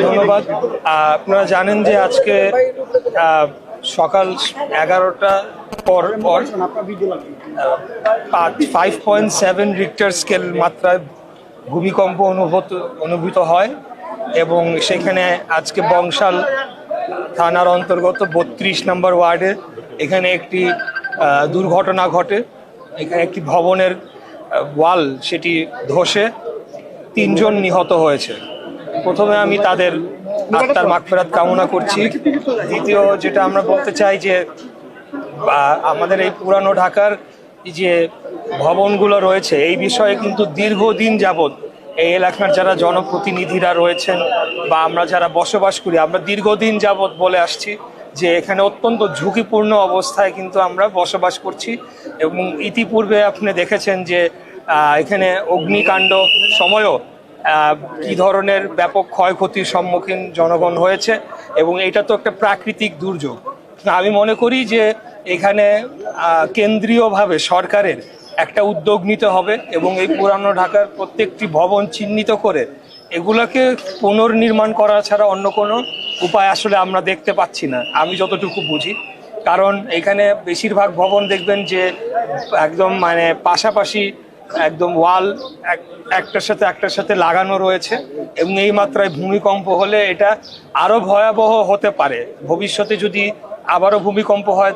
ধন্যবাদ। আপনারা জানেন যে আজকে সকাল এগারোটা পর পর five point seven Richter scale মাত্রায় ভূমিকম্প অনুভূত অনুভূত হয় এবং সেখানে আজকে বংশাল থানার অন্তর্গত বত্রিশ নম্বর ওয়ার্ডে এখানে একটি দুর্ঘটনা ঘটে। এখানে একটি ভবনের ওয়াল সেটি ধসে তিনজন নিহত হয়েছে। প্রথমে আমি তাদের আত্মার মাগফেরাত কামনা করছি। দ্বিতীয় যেটা আমরা বলতে চাই যে আমাদের এই পুরানো ঢাকার যে ভবনগুলো রয়েছে, এই বিষয়ে কিন্তু দীর্ঘদিন যাবৎ এই এলাকার যারা জনপ্রতিনিধিরা রয়েছেন বা আমরা যারা বসবাস করি, আমরা দীর্ঘদিন যাবৎ বলে আসছি। যে এখানে অত্যন্ত ঝুঁকিপূর্ণ অবস্থায় কিন্তু আমরা বসবাস করছি এবং ইতিপূর্বে আপনি দেখেছেন যে এখানে অগ্নিকাণ্ড সময়ও কি ধরনের ব্যাপক ক্ষয়ক্ষতির সম্মুখীন জনগণ হয়েছে এবং এটা তো একটা প্রাকৃতিক দুর্যোগ। আমি মনে করি যে এখানে কেন্দ্রীয়ভাবে সরকারের একটা উদ্যোগ নিতে হবে এবং এই পুরানো ঢাকার প্রত্যেকটি ভবন চিহ্নিত করে এগুলোকে পুনর্নির্মাণ করা ছাড়া অন্য কোনো উপায় আসলে আমরা দেখতে পাচ্ছি না, আমি যতটুকু বুঝি। কারণ এখানে বেশিরভাগ ভবন দেখবেন যে একদম মানে পাশাপাশি একদম ওয়াল একটার সাথে একটার সাথে লাগানো রয়েছে এবং এই মাত্রায় ভূমিকম্প হলে এটা আরও ভয়াবহ হতে পারে। ভবিষ্যতে যদি আবারও ভূমিকম্প হয়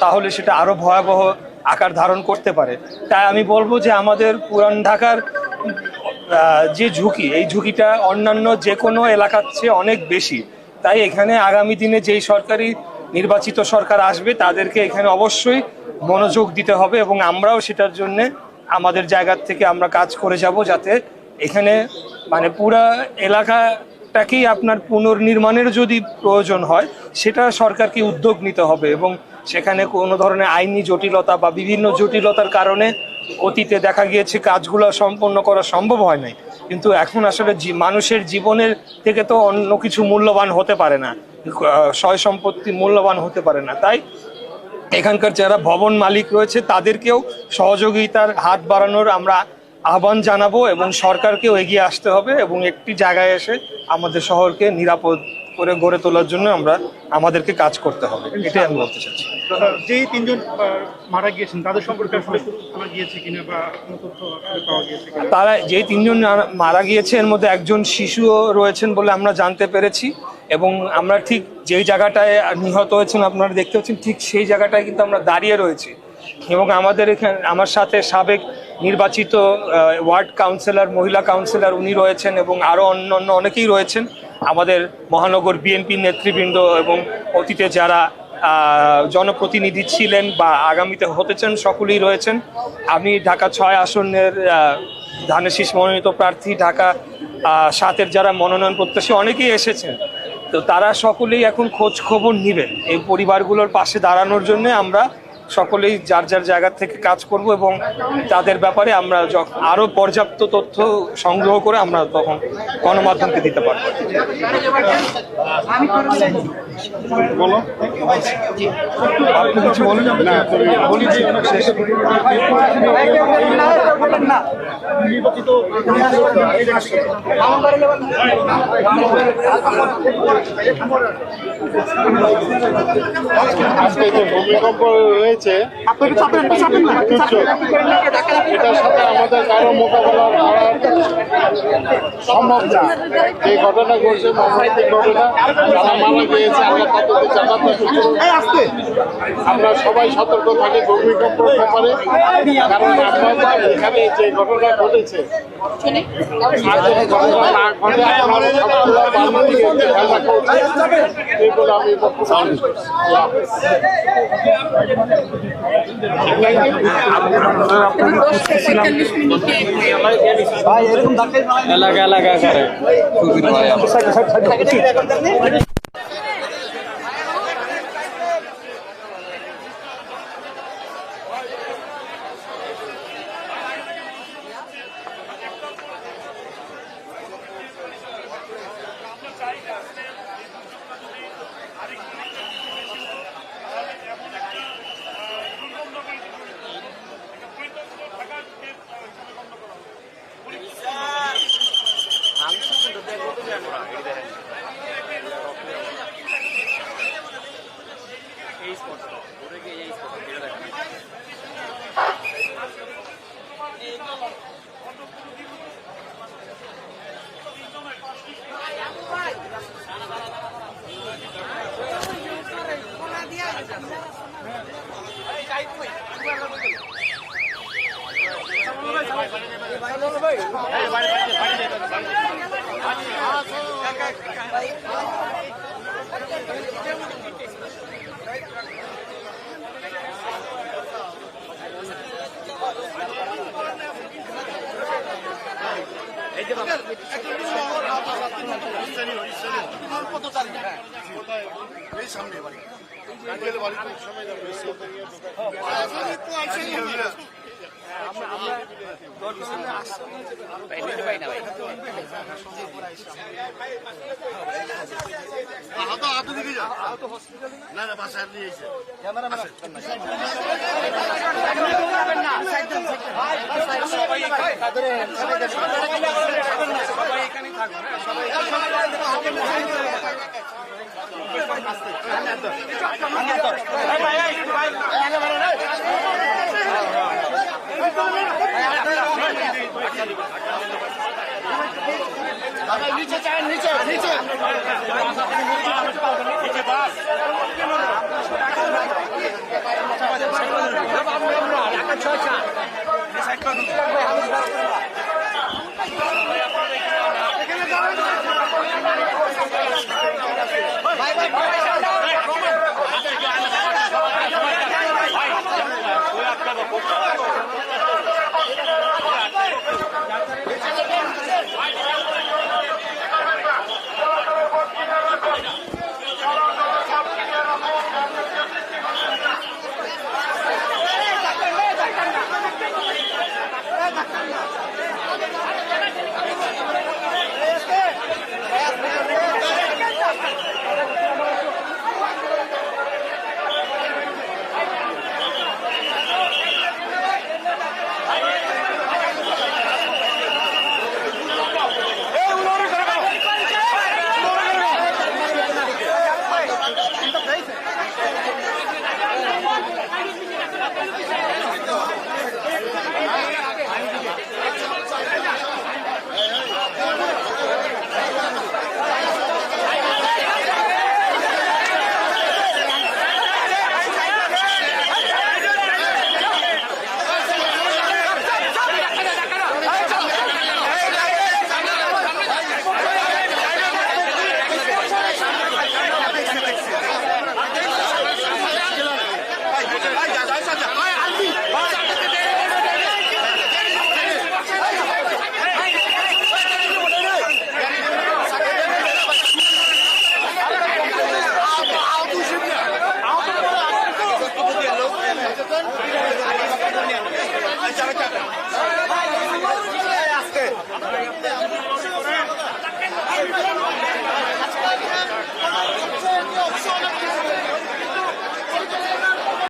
তাহলে- সেটা আরও ভয়াবহ আকার ধারণ করতে পারে। তাই আমি বলব যে আমাদের পুরান ঢাকার যে ঝুঁকি, এই ঝুঁকিটা অন্যান্য যে কোনো এলাকার চেয়ে অনেক বেশি। তাই এখানে আগামী দিনে যেই সরকারি নির্বাচিত সরকার আসবে, তাদেরকে এখানে অবশ্যই মনোযোগ দিতে হবে এবং আমরাও সেটার জন্য আমাদের জায়গার থেকে আমরা কাজ করে যাব যাতে এখানে মানে পুরা এলাকাটাকেই আপনার পুনর্নির্মাণের যদি প্রয়োজন হয়, সেটা সরকারকে উদ্যোগ নিতে হবে এবং সেখানে কোনো ধরনের আইনি জটিলতা বা বিভিন্ন জটিলতার কারণে অতীতে দেখা গিয়েছে কাজগুলো সম্পন্ন করা সম্ভব হয় নাই। কিন্তু এখন আসলে মানুষের জীবনের থেকে তো অন্য কিছু মূল্যবান হতে পারে না। সয় সম্পত্তি মূল্যবান হতে পারে না। তাই এখানকার যারা ভবন মালিক রয়েছে, তাদেরকেও সহযোগিতার হাত বাড়ানোর আমরা আহ্বান জানাব এবং সরকারকেও এগিয়ে আসতে হবে এবং একটি জায়গায় এসে আমাদের শহরকে নিরাপদ করে গড়ে তোলার জন্য আমরা আমাদেরকে কাজ করতে হবে। এটাই আমি বলতে চাচ্ছি। যেই তিনজন মারা গিয়েছেন তাদের সম্পর্কে আসলে জানা গিয়েছে কিনা বা কোনো তথ্য পাওয়া গিয়েছে তারা যে তিনজন মারা- মারা গিয়েছে এর মধ্যে একজন শিশুও রয়েছেন বলে আমরা জানতে পেরেছি এবং আমরা ঠিক যেই জায়গাটায় নিহত হয়েছেন আপনারা দেখতে পাচ্ছেন ঠিক সেই জায়গাটায় কিন্তু আমরা দাঁড়িয়ে রয়েছি এবং আমাদের এখানে আমার সাথে সাবেক নির্বাচিত ওয়ার্ড কাউন্সিলর মহিলা কাউন্সিলর উনি রয়েছেন এবং আরও অন্য অন্য অনেকেই রয়েছেন। আমাদের মহানগর বিএনপি নেতৃবৃন্দ এবং অতীতে যারা জনপ্রতিনিধি ছিলেন বা আগামীতে হতে চান সকলেই রয়েছেন। আমি ঢাকা ছয় আসনের ধানের শীষ মনোনীত প্রার্থী, ঢাকা সাতের যারা মনোনয়ন প্রত্যাশী অনেকেই এসেছেন। তো তারা সকলেই এখন খোঁজ খবর নেবেন এই পরিবারগুলোর পাশে দাঁড়ানোর জন্য আমরা সকলেই যার যার জায়গা থেকে কাজ করব এবং তাদের ব্যাপারে আমরা যখ- আরও পর্যাপ্ত তথ্য সংগ্রহ করে আমরা তখন গণমাধ্যমকে দিতে পারব। আজকে যে ভূমিকম্প হয়েছে দুর্যোগ এটার সাথে আমাদের কারও মোকাবেলা করা সম্ভব না। যে ঘটনা ঘটছে মর্মান্তিক ঘটনা। যারা মারা গিয়েছে আমরা তাদেরকে জানাতে আমরা সবাই সতর্ক থাকি ভূমিকম্পের ব্যাপারে। কারণ আমরা এখানে যে ঘটনা ঘটেছে আর যদি ঘটনা না ঘটে আমরা সবগুলো বাড়ির খেয়াল রাখা উচিত এই বলে আমি শেষ করছি। अलग अलग कर এই সামনে বাড়ি না না বাসায় নিয়ে এসে নিচে চায় নিচে নিচে ভাই